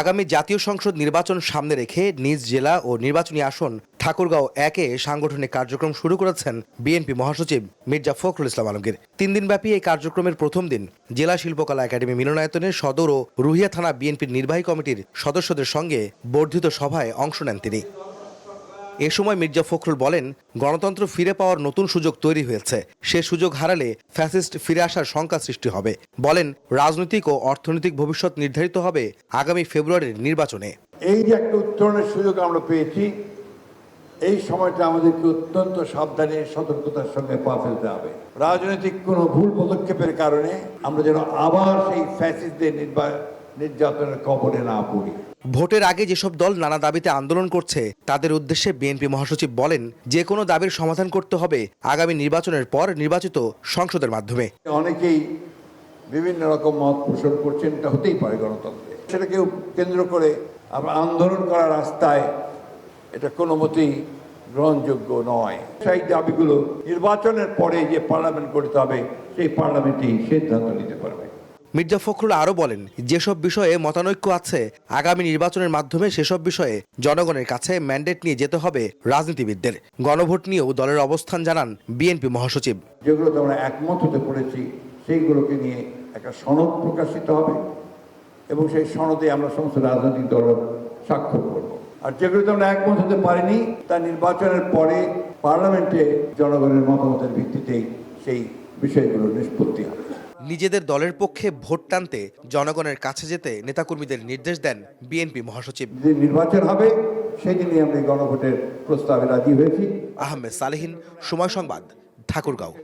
আগামী জাতীয় সংসদ নির্বাচন সামনে রেখে নিজ জেলা ও নির্বাচনী আসন ঠাকুরগাঁও একে সাংগঠনিক কার্যক্রম শুরু করেছেন বিএনপি মহাসচিব মির্জা ফখরুল ইসলাম আলমগীর। তিন দিনব্যাপী এই কার্যক্রমের প্রথম দিন জেলা শিল্পকলা একাডেমি মিলনায়তনে সদর ও রুহিয়া থানা বিএনপির নির্বাহী কমিটির সদস্যদের সঙ্গে বর্ধিত সভায় অংশ নেন তিনি। এ সময় মির্জা ফখরুল বলেন, গণতন্ত্র ফিরে পাওয়ার নতুন সুযোগ তৈরি হয়েছে। সে সুযোগ হারালে ফ্যাসিস্ট ফিরে আসার শঙ্কা সৃষ্টি হবে। বলেন, রাজনৈতিক ও অর্থনৈতিক ভবিষ্যৎ নির্ধারিত হবে আগামী ফেব্রুয়ারির নির্বাচনে। এই যে একটা উত্তরণের সুযোগ আমরা পেয়েছি, এই সময়টা আমাদেরকে অত্যন্ত সাবধানে, সতর্কতার সঙ্গে পা ফেলতে হবে। রাজনৈতিক কোনো ভুল পদক্ষেপের কারণে আমরা যেন আবার সেই ফ্যাসিস্টদের নির্বা নির্যাতনের কবলে না পড়ি। ভোটের আগে যেসব দল নানা দাবিতে আন্দোলন করছে, তাদের উদ্দেশ্যে বিএনপি মহাসচিব বলেন, যে কোনো দাবির সমাধান করতে হবে আগামী নির্বাচনের পর নির্বাচিত সংসদের মাধ্যমে। অনেকেই বিভিন্ন রকম মত পোষণ করছেন, এটা হতেই পারে গণতন্ত্রে। সেটাকেও কেন্দ্র করে আমরা আন্দোলন করার রাস্তায় এটা কোনো মতেই গ্রহণযোগ্য নয়। সেই দাবিগুলো নির্বাচনের পরে যে পার্লামেন্ট করতে হবে, সেই পার্লামেন্টেই সিদ্ধান্ত নিতে মির্জা ফখরুল আরও বলেন, যেসব বিষয়ে মতানৈক্য আছে, আগামী নির্বাচনের মাধ্যমে সেসব বিষয়ে জনগণের কাছে ম্যান্ডেট নিয়ে যেতে হবে রাজনীতিবিদদের। গণভোট নিয়েও দলের অবস্থান জানান বিএনপি মহাসচিব। যেগুলোতে আমরা একমত হতে পড়েছি সেইগুলোকে নিয়ে একটা সনদ প্রকাশিত হবে এবং সেই সনদে আমরা সমস্ত রাজনৈতিক দল স্বাক্ষর করব। আর যেগুলোতে আমরা একমত হতে পারিনি, তা নির্বাচনের পরে পার্লামেন্টে জনগণের মতামতের ভিত্তিতেই সেই বিষয়গুলো নিষ্পত্তি হবে। নিজেদের দলের পক্ষে ভোট টানতে জনগণের কাছে যেতে নেতাকর্মীদের নির্দেশ দেন বিএনপি মহাসচিব। যে নির্বাচন হবে সেদিনই আমি গণভোটের প্রস্তাবে রাজি হয়েছি। আহমেদ সালেহীন সময় সংবাদ ঠাকুরগাঁও।